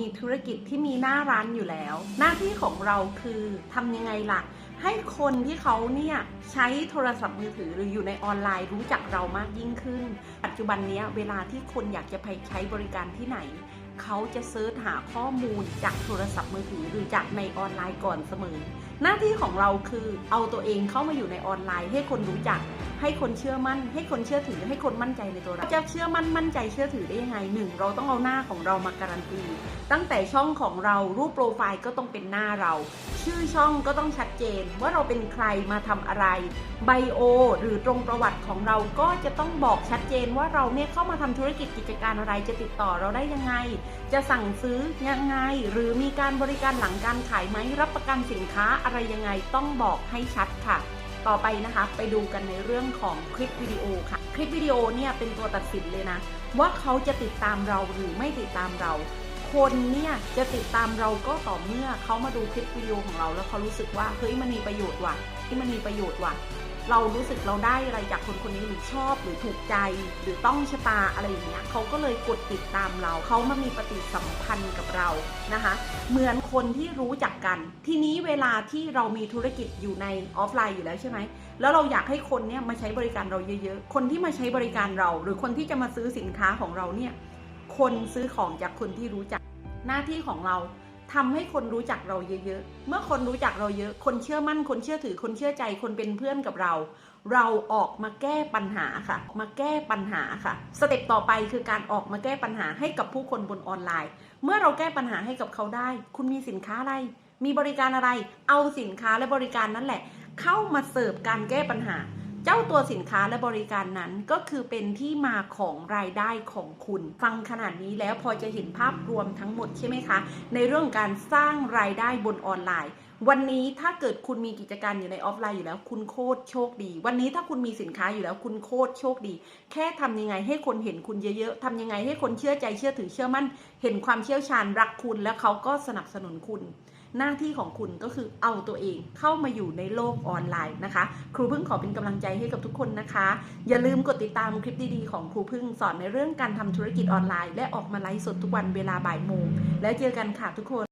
มีธุรกิจที่มีหน้าร้านอยู่แล้ว หน้าที่ของเราคือทำยังไงล่ะ ให้คนที่เขาเนี่ยใช้โทรศัพท์มือถือหรืออยู่ในออนไลน์รู้จักเรามากยิ่งขึ้น ปัจจุบันนี้เวลาที่คนอยากจะไปใช้บริการที่ไหน เขาจะเซิร์ชหาข้อมูลจากโทรศัพท์มือถือหรือจากในออนไลน์ก่อนเสมอ หน้าที่ของเราคือเอาตัวเองเข้ามาอยู่ในออนไลน์ ให้คนรู้จัก ให้คนเชื่อมั่น ให้คนเชื่อถือ ให้คนมั่นใจในตัวเราจะเชื่อมั่นมั่นใจเชื่อถือได้ยังไงหนึ่งเราต้องเอาหน้าของเรามาการันตีตั้งแต่ช่องของเรารูปโปรไฟล์ก็ต้องเป็นหน้าเรา ชื่อช่องก็ต้องชัดเจน ว่าเราเป็นใครมาทำอะไรไบโอหรือตรงประวัติของเราก็จะต้องบอกชัดเจนว่าเราเนี่ยเข้ามาทำธุรกิจกิจการอะไรจะติดต่อเราได้ยังไง จะสั่งซื้อยังไง หรือมีการบริการหลังการขายไหมรับประกันสินค้าอะไรยังไงต้องบอกให้ชัดค่ะ ต่อไปนะคะไปดูกันในเรื่องของคลิปวิดีโอค่ะ คลิปวิดีโอเนี่ยเป็นตัวตัดสินเลยนะ ว่าเขาจะติดตามเราหรือไม่ติดตามเรา คนเนี่ยจะติดตามเราก็ต่อเมื่อเขามาดูคลิปวิดีโอของเรา แล้วเขารู้สึกว่าเฮ้ยมันมีประโยชน์ว่ะที่มันมีประโยชน์ว่ะ เรารู้สึกเราได้อะไรจากคนคนนี้หรือชอบหรือถูกใจ หรือต้องชะตาอะไรอย่างเงี้ยเขาก็เลยกดติดตามเราเขามามีปฏิสัมพันธ์กับเรานะคะ เหมือนคนที่รู้จักกัน ทีนี้เวลาที่เรามีธุรกิจอยู่ในออฟไลน์อยู่แล้วใช่ไหมแล้วเราอยากให้คนเนี่ยมาใช้บริการเราเยอะๆ คนที่มาใช้บริการเรา หรือคนที่จะมาซื้อสินค้าของเราเนี่ยคนซื้อของจากคนที่รู้จัก หน้าที่ของเราทำให้คนรู้จักเราเยอะๆ เมื่อคนรู้จักเราเยอะ คนเชื่อมั่น คนเชื่อถือ คนเชื่อใจ คนเป็นเพื่อนกับเรา เราออกมาแก้ปัญหาค่ะ มาแก้ปัญหาค่ะ สเต็ปต่อไปคือการออกมาแก้ปัญหาให้กับผู้คนบนออนไลน์ เมื่อเราแก้ปัญหาให้กับเขาได้ คุณมีสินค้าอะไร มีบริการอะไร เอาสินค้าและบริการนั่นแหละ เข้ามาเสิร์ฟการแก้ปัญหา เจ้าตัวสินค้าและบริการนั้นก็คือเป็นที่มาของรายได้ของคุณ ฟังขนาดนี้แล้วพอจะเห็นภาพรวมทั้งหมดใช่ไหมคะ ในเรื่องการสร้างรายได้บนออนไลน์ วันนี้ถ้าเกิดคุณมีกิจการอยู่ในออฟไลน์อยู่แล้ว คุณโคตรโชคดี วันนี้ถ้าคุณมีสินค้าอยู่แล้วคุณโคตรโชคดี แค่ทำยังไงให้คนเห็นคุณเยอะๆทำยังไงให้คนเชื่อใจเชื่อถือเชื่อมั่น เห็นความเชี่ยวชาญรักคุณ แล้วเขาก็สนับสนุนคุณ หน้าที่ของคุณก็คือเอาตัวเองเข้ามาอยู่ในโลกออนไลน์นะคะ ครูพึ่งขอเป็นกำลังใจให้กับทุกคนนะคะ อย่าลืมกดติดตามคลิปดีๆของครูพึ่งสอนในเรื่องการทำธุรกิจออนไลน์ และออกมาไลฟ์สดทุกวันเวลาบ่ายโมงแล้วเจอกันค่ะทุกคน